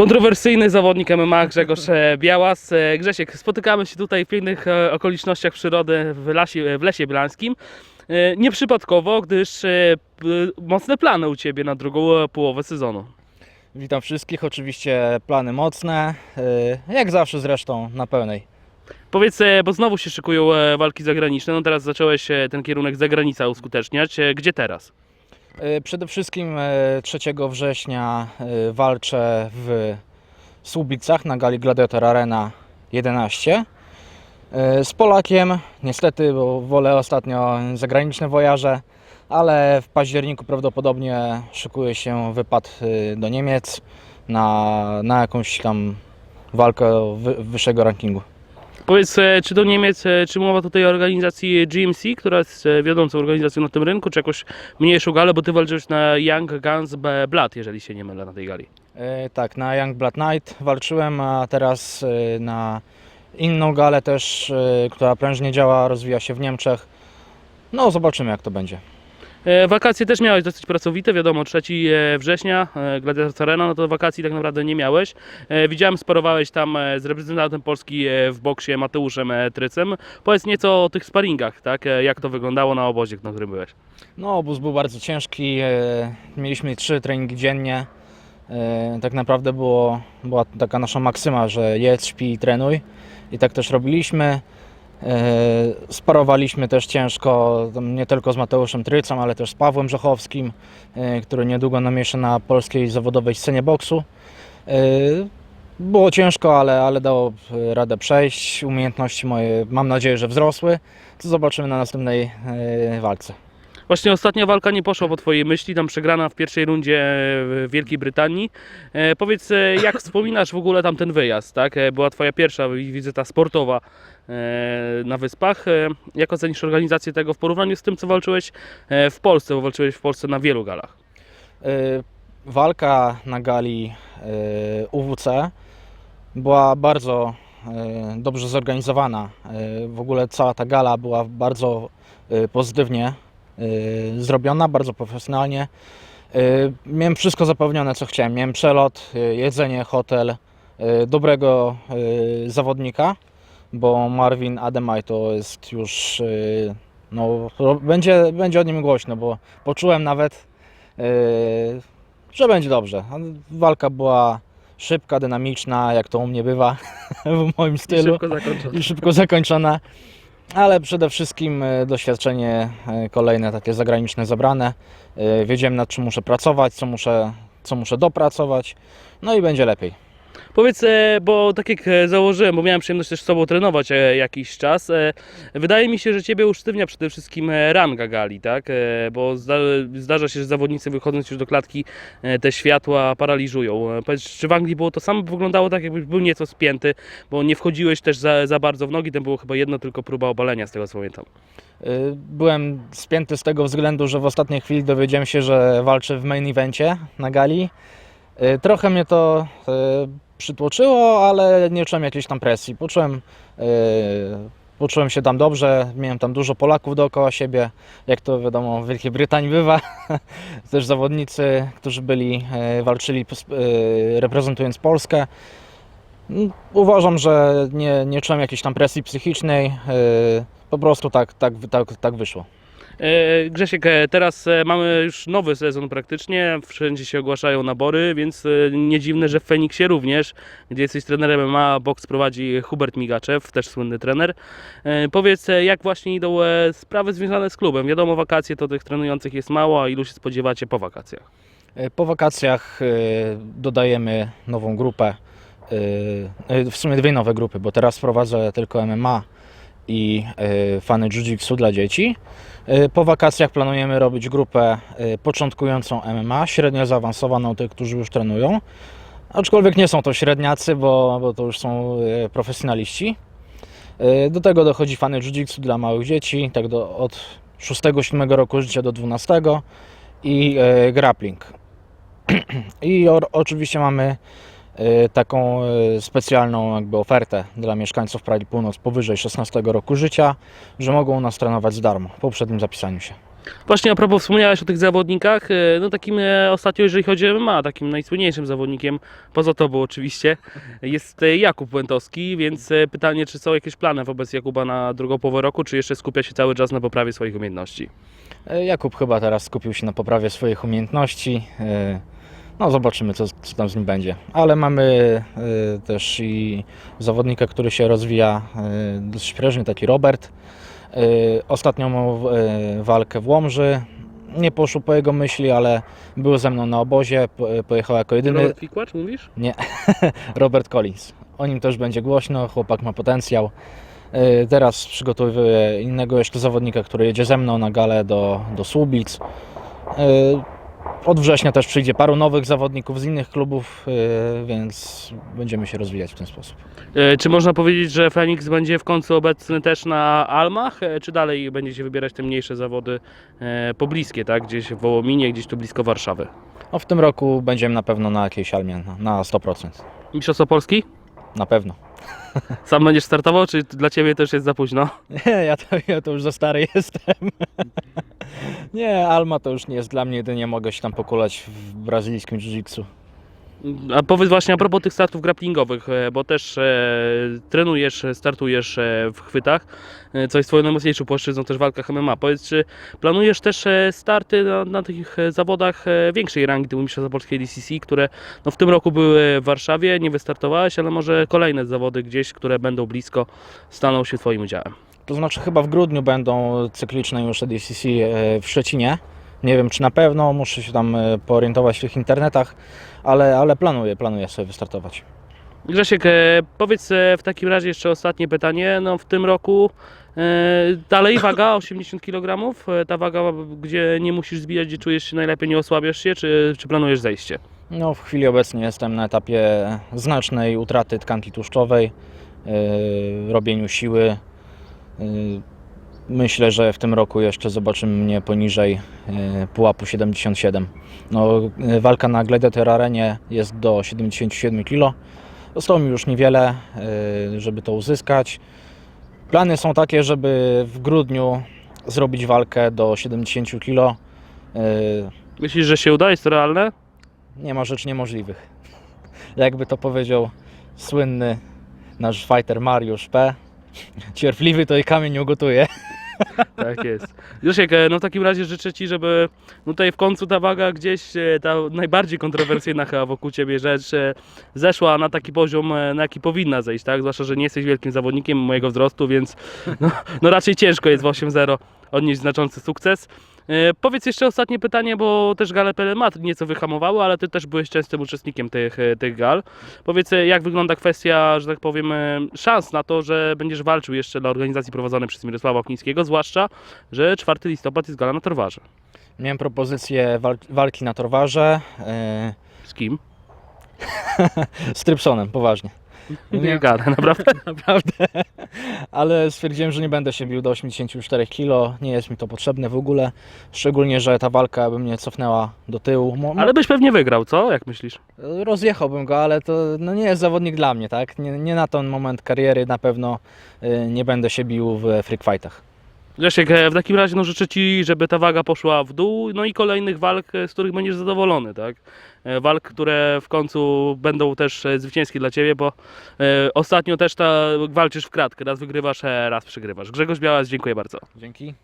Kontrowersyjny zawodnik MMA Grzegorz e, Białas. E, Grzesiek, spotykamy się tutaj w pięknych e, okolicznościach przyrody w, lasie, w Lesie Bielańskim. Nieprzypadkowo, gdyż mocne plany u Ciebie na drugą połowę sezonu. Witam wszystkich, oczywiście plany mocne, jak zawsze zresztą na pełnej. Powiedz, bo znowu się szykują walki zagraniczne, no teraz zacząłeś ten kierunek zagranica uskuteczniać. Gdzie teraz? Y, Przede wszystkim y, 3 września y, walczę w Słubicach na gali Gladiator Arena 11 y, z Polakiem, niestety, bo wolę ostatnio zagraniczne wojaże, ale w październiku prawdopodobnie szykuje się wypad do Niemiec na, na jakąś tam walkę wy, wyższego rankingu. Powiedz, e, czy do Niemiec, e, czy mowa tutaj o organizacji GMC, która jest e, wiodącą organizacją na tym rynku, czy jakąś mniejszą galę, bo Ty walczyłeś na Young Guns Blood, jeżeli się nie mylę, na tej gali. E, Tak, na Young Blood Night walczyłem, a teraz e, na inną galę też, e, która prężnie działa, rozwija się w Niemczech. No, zobaczymy jak to będzie. E, Wakacje też miałeś dosyć pracowite, wiadomo, 3 e, września, e, Gladiator Arena, no to wakacji tak naprawdę nie miałeś. Widziałem, sparowałeś tam z reprezentantem Polski w boksie Mateuszem Trycem. Powiedz nieco o tych sparingach, tak? Jak to wyglądało na obozie, na którym byłeś. No, obóz był bardzo ciężki, mieliśmy trzy treningi dziennie. Tak naprawdę było, była taka nasza maksyma, że jedz, śpi i trenuj. I tak też robiliśmy. E, Sparowaliśmy też ciężko, nie tylko z Mateuszem Trycem, ale też z Pawłem Rzechowskim, e, który niedługo namieszy na polskiej zawodowej scenie boksu. E, Było ciężko, ale, ale dało radę przejść. Umiejętności moje mam nadzieję, że wzrosły. To zobaczymy na następnej walce. Właśnie ostatnia walka nie poszła po Twojej myśli, tam przegrana w pierwszej rundzie w Wielkiej Brytanii. E, powiedz, e, jak wspominasz w ogóle tam ten wyjazd, tak? E, Była Twoja pierwsza wizyta sportowa e, na Wyspach. E, jak ocenisz organizację tego w porównaniu z tym, co walczyłeś e, w Polsce, bo walczyłeś w Polsce na wielu galach? Walka na gali UWC była bardzo dobrze zorganizowana. W ogóle cała ta gala była bardzo pozytywnie zrobiona, bardzo profesjonalnie. Y, Miałem wszystko zapewnione, co chciałem. Miałem przelot, y, jedzenie, hotel, y, dobrego y, zawodnika, bo Marvin Ademaj to jest już, y, no, będzie, będzie o nim głośno, bo poczułem nawet, y, że będzie dobrze. Walka była szybka, dynamiczna, jak to u mnie bywa w moim I stylu szybko zakończone. i szybko zakończona. Ale przede wszystkim e, doświadczenie e, kolejne takie zagraniczne zabrane. E, Wiedziałem nad czym muszę pracować, co muszę, co muszę dopracować. No i będzie lepiej. Powiedz, e, bo tak jak e, założyłem, bo miałem przyjemność też z Tobą trenować e, jakiś czas, wydaje mi się, że Ciebie usztywnia przede wszystkim ranga gali, tak? Bo zda, zdarza się, że zawodnicy wychodząc już do klatki te światła paraliżują. Powiedz, czy w Anglii było to samo? Wyglądało tak, jakbyś był nieco spięty, bo nie wchodziłeś też za, za bardzo w nogi, tam było chyba jedno tylko próba obalenia, z tego co pamiętam. Byłem spięty z tego względu, że w ostatniej chwili dowiedziałem się, że walczę w main evencie na gali. Trochę mnie to przytłoczyło, ale nie czułem jakiejś tam presji. Poczułem, e, poczułem się tam dobrze, miałem tam dużo Polaków dookoła siebie, jak to wiadomo w Wielkiej Brytanii bywa. Też zawodnicy, którzy byli, e, walczyli e, reprezentując Polskę. Uważam, że nie, nie czułem jakiejś tam presji psychicznej. e, Po prostu tak, tak, tak, tak wyszło. E, Grzesiek, e, teraz e, mamy już nowy sezon praktycznie, wszędzie się ogłaszają nabory, więc nie dziwne, że w Feniksie również, gdzie jesteś trenerem MMA, boks prowadzi Hubert Migaczew, też słynny trener. Powiedz, jak właśnie idą sprawy związane z klubem? Wiadomo, wakacje to tych trenujących jest mało, a ilu się spodziewacie po wakacjach? Po wakacjach dodajemy nową grupę. W sumie dwie nowe grupy, bo teraz prowadzę tylko MMA i e, fany jiu-jitsu dla dzieci. E, Po wakacjach planujemy robić grupę e, początkującą MMA, średnio zaawansowaną tych, którzy już trenują. Aczkolwiek nie są to średniacy, bo, bo to już są profesjonaliści. Do tego dochodzi fany jiu-jitsu dla małych dzieci, tak do, od 6-7 roku życia do 12 i grappling. I oczywiście mamy taką e, specjalną jakby ofertę dla mieszkańców Pragi Północ powyżej 16 roku życia, że mogą u nas trenować za darmo po uprzednim zapisaniu się. Właśnie a propos wspomniałeś o tych zawodnikach, e, no takim e, ostatnio, jeżeli chodzi o MMA, takim najsłynniejszym zawodnikiem, poza tobą oczywiście, jest e, Jakub Łętowski, więc e, pytanie, czy są jakieś plany wobec Jakuba na drugą połowę roku, czy jeszcze skupia się cały czas na poprawie swoich umiejętności? E, Jakub chyba teraz skupił się na poprawie swoich umiejętności. No zobaczymy, co, co tam z nim będzie. Ale mamy e, też i zawodnika, który się rozwija e, dosyć prężnie, taki Robert. Ostatnio miał e, walkę w Łomży. Nie poszło po jego myśli, ale był ze mną na obozie. po- Pojechał jako jedyny Robert Fikłacz mówisz? Robert Collins. O nim też będzie głośno, chłopak ma potencjał. E, Teraz przygotowuję innego jeszcze zawodnika, który jedzie ze mną na galę do, do Słubic. Od września też przyjdzie paru nowych zawodników z innych klubów, e, więc będziemy się rozwijać w ten sposób. E, Czy można powiedzieć, że Fenix będzie w końcu obecny też na Almach, e, czy dalej będziecie wybierać te mniejsze zawody e, pobliskie, tak? Gdzieś w Wołominie, gdzieś tu blisko Warszawy? No, w tym roku będziemy na pewno na jakiejś almie, na- na 100%. Mistrzostwo Polski? Na pewno. Sam będziesz startował, czy dla Ciebie też jest za późno? Nie, ja to, ja to już za stary jestem. Nie, Alma to już nie jest dla mnie, jedynie mogę się tam pokulać w brazylijskim jiu-jitsu. A powiedz właśnie a propos tych startów grapplingowych, e, bo też e, trenujesz, startujesz e, w chwytach, e, co jest Twoją najmocniejszą płaszczyzną też w walkach MMA. Powiedz, czy planujesz też e, starty na, na tych e, zawodach e, większej rangi Mistrzostwa Polskiej DCC, które no, w tym roku były w Warszawie, nie wystartowałeś, ale może kolejne zawody gdzieś, które będą blisko, staną się Twoim udziałem. To znaczy chyba w grudniu będą cykliczne już EDCC e, w Szczecinie. Nie wiem czy na pewno, muszę się tam e, poorientować w tych internetach, ale, ale planuję, planuję sobie wystartować. Grzesiek, e, powiedz w takim razie jeszcze ostatnie pytanie. No, w tym roku dalej waga 80 kg, ta waga, gdzie nie musisz zbijać, gdzie czujesz się najlepiej, nie osłabiasz się, czy, czy planujesz zejście? No, w chwili obecnej jestem na etapie znacznej utraty tkanki tłuszczowej, robieniu siły. E, Myślę, że w tym roku jeszcze zobaczymy mnie poniżej e, pułapu 77. No, e, walka na Gladiator Arenie jest do 77 kg. Zostało mi już niewiele, żeby to uzyskać. Plany są takie, żeby w grudniu zrobić walkę do 70 kg. Myślisz, że się uda? Jest to realne? Nie ma rzeczy niemożliwych. Jakby to powiedział słynny nasz fighter Mariusz P. Cierpliwy to i kamień ugotuje. Tak jest. Grzesiek, e, no w takim razie życzę Ci, żeby no tutaj w końcu ta waga gdzieś, e, ta najbardziej kontrowersyjna chyba wokół Ciebie rzecz e, zeszła na taki poziom, na jaki powinna zejść, tak? Zwłaszcza, że nie jesteś wielkim zawodnikiem mojego wzrostu, więc no, no raczej ciężko jest w 8-0 odnieść znaczący sukces. E, Powiedz jeszcze ostatnie pytanie, bo też gale PLMA nieco wyhamowały, ale Ty też byłeś częstym uczestnikiem tych, e, tych gal. Powiedz, e, jak wygląda kwestia, że tak powiem, szans na to, że będziesz walczył jeszcze dla organizacji prowadzonej przez Mirosława Oknińskiego, zwłaszcza, że 4 listopad jest gala na Torwarze. Miałem propozycję wal- walki na Torwarze Z kim? z Trypsonem, poważnie. Nie gada, naprawdę. Naprawdę. Ale stwierdziłem, że nie będę się bił do 84 kg. Nie jest mi to potrzebne w ogóle. Szczególnie, że ta walka by mnie cofnęła do tyłu. Mo- mo- Ale byś pewnie wygrał, co? Jak myślisz? Rozjechałbym go, ale to no nie jest zawodnik dla mnie, tak? Nie, nie na ten moment kariery na pewno y, nie będę się bił w freak fightach. Grzesiek, e, w takim razie no, życzę Ci, żeby ta waga poszła w dół, no i kolejnych walk, e, z których będziesz zadowolony, tak? E, Walk, które w końcu będą też zwycięskie dla Ciebie, bo ostatnio też ta, walczysz w kratkę, raz wygrywasz, raz przegrywasz. Grzegorz Białas, dziękuję bardzo. Dzięki.